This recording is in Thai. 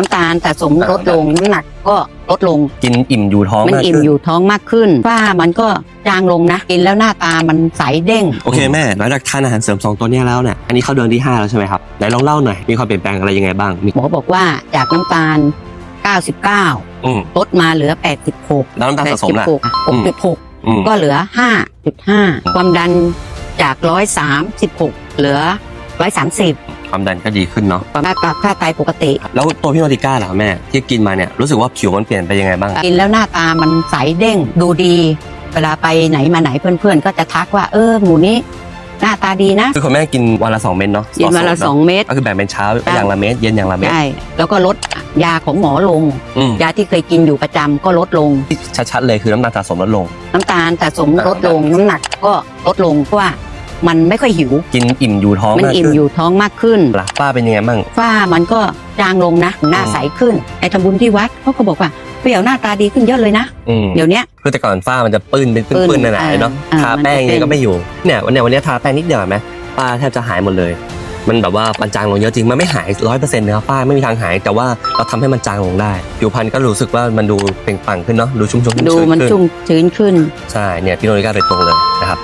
น้ำตาลสะสมลดลงน้ำหนักก็ลดลง กินอิ่มอยู่ท้องมันมากอิ่มขึ้นอยู่ท้องมากขึ้นฝ้ามันก็จางลงนะกินแล้วหน้าตามันใสเด้ง โอเคแม่หลังจากทานอาหารเสริมสองตัวเนี้ยแล้วเนี่ยอันนี้เข้าเดือนที่ห้าแล้วใช่ไหมครับไหนลองเล่าหน่อยมีความเปลี่ยนแปลงอะไรยังไงบ้างมีหมอบอกว่าจากน้ำตาล 99 อืม ลดมาเหลือ 86แล้วน้ำตาลสะสมล่ะ86 66 อืมก็เหลือ 5.5 ความดันจาก 136 เหลือ 130 ความดันก็ดีขึ้นเนาะความดันค่าไตปกติ แล้วตัวพี่มาติก้าล่ะแม่ที่กินมาเนี่ยรู้สึกว่าผิวมันเปลี่ยนไปยังไงบ้างกินแล้วหน้าตามันใสเด้งดูดี เวลาไปไหนมาไหนเพื่อนๆ ก็จะทักว่าเออหมูนี้หน้าตาดีนะ คือคุณแม่กินวันละสองเม็ดเนาะกินวันละต่สองเม็ดก็คือแบ่งเป็นเช้าใช่อย่างละเม็ดเย็นอย่างละเม็ดใช่แล้วก็ลดยาของหมอลงอืมยาที่เคยกินอยู่ประจำก็ลดลงที่ชัดๆเลยคือน้ำตาลสะสมลดลง น้ำตาลสะสมลดลงน้ำหนักก็ลดลงเพราะว่า มันไม่ค่อยหิว กินอิ่มอยู่ท้องมันมากอิ่มขึ้นอยู่ท้องมากขึ้นล่ะป้าเป็นยังไงบ้างฝ้ามันก็จางลงนะหน้าใสขึ้นไอ้ทำบุญที่วัดเขาก็บอกว่าเปรี้ยวหน้าตาดีขึ้นเยอะเลยนะอืมเดี๋ยวเนี้ยคือแต่ก่อนฝ้ามันจะปื้นเป็นปื้ปื้นนๆหนาๆเนาะอ่าทาแป้งมันจะยังไงก็เป็นไม่อยู่เนี่ยวันเนี้ยวันเนี้ยทาแป้งนิดเดียวเห็นไหมฝ้าแทบจะหายหมดเลย มันแบบว่ามันจางลงเยอะจริงมันไม่หายร้อยเปอร์เซ็นต์นะครับฝ้าไม่มีทางหาย แต่ว่าเราทำให้มันจางลงได้ผิวพรรณก็รู้สึกว่ามันดูเปล่งปลั่งขึ้นเนาะดูชุ่มๆชุ่มดูชื้นมันขึ้นชุ่มชื้นขึ้นใช่เนี่ยพี่โนริก้าเป็นตรงเลยนะครับ